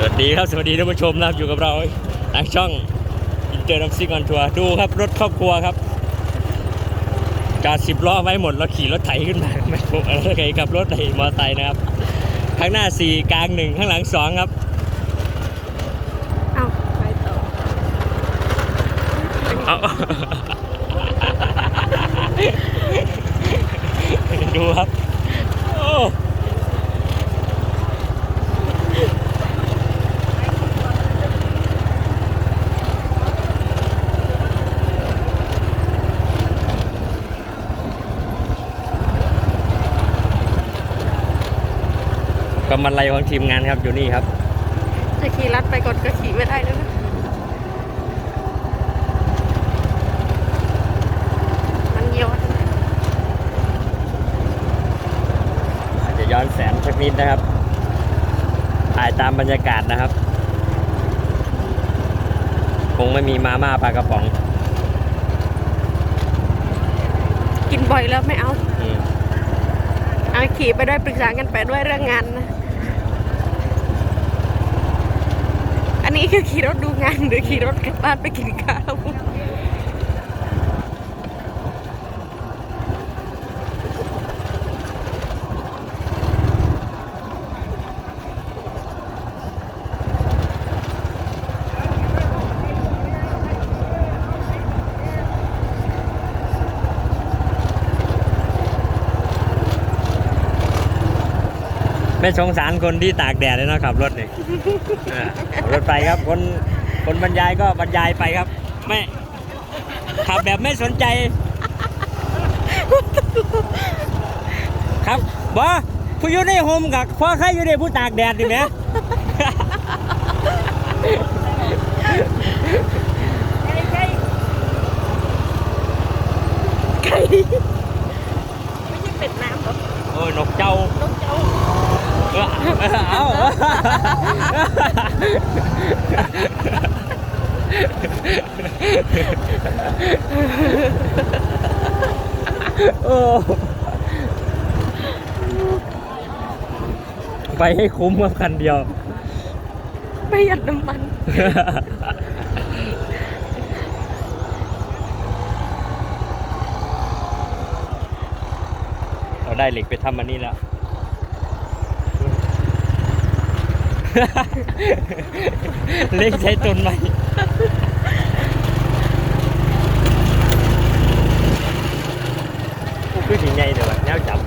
สวัสดีครับ สวัสดีท่านผู้ชมนะครับอยู่กับเราทางช่องอินเตอร์นัมซิกออนทัวร์ดูครับรถครอบครัวครับจอดสิบล้อไว้หมดแล้วขี่รถไถขึ้นมาไม่ผมอะไรไงกับรถไถมอเตอร์ไซค์นะครับข้างหน้าสี่กลางหนึ่งข้างหลังสองครับเอาไปต่อเอาดูครับ กำมันไรของทีมงานครับอยู่นี่ครับ จะขี่รัดไปก่อนก็ขี่ไม่ได้แล้วนะมันย้อนอาจจะย้อนแสงสักนิดนะครับ ถ่ายตามบรรยากาศนะครับ คงไม่มีมาม่าปลากระป๋องกินบ่อยแล้วไม่เอา อืม เอาขี่ไปด้วยปรึกษากันไปด้วยเรื่องงานนะ อันนี้คือขี่รถดูงานหรือขี่รถกลับบ้านไปกินข้าว ไม่สงสารคนที่ตากแดดเลยนะขับรถนี่อ่าขับรถไปครับคนคนบรรยายก็บรรยายไปครับ ไม่ขับแบบไม่สนใจ ครับบอผู้อยู่ในโฮมกับพ่อใครอยู่ในผู้ตากแดดนี่ไหมไก่ไม่ใช่เป็ดน้ำหรอกโอ้ยนกเจ้านกเจ้า เออเอาโอ้ไปให้คุ้มกับคันเดียว ประหยัดน้ำมัน เราได้เหล็กไปทำอันนี้แล้ว เล็กใช้ต้นไม้คือถึงไงเดี๋ยวแนวจับ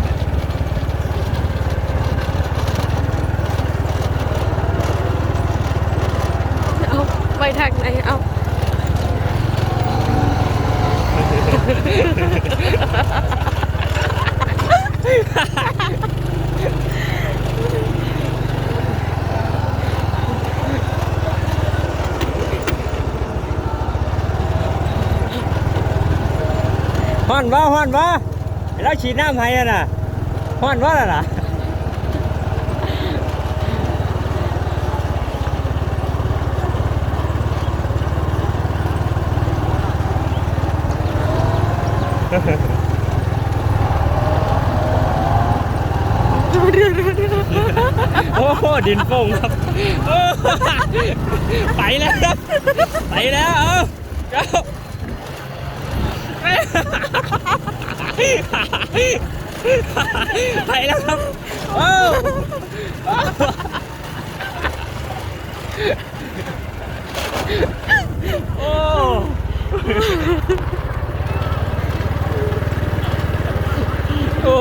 เอาไปทางไหนเอา ฮ้อนว่าฮ้อนว่าแล้วฉีดน้ำให้อะน่ะฮ้อนว่าล่ะล่ะโอ้โหดินโป่งครับ ไปแล้วครับไปแล้ว เอ้า ไปแล้วครับโอ้โอ้โอ้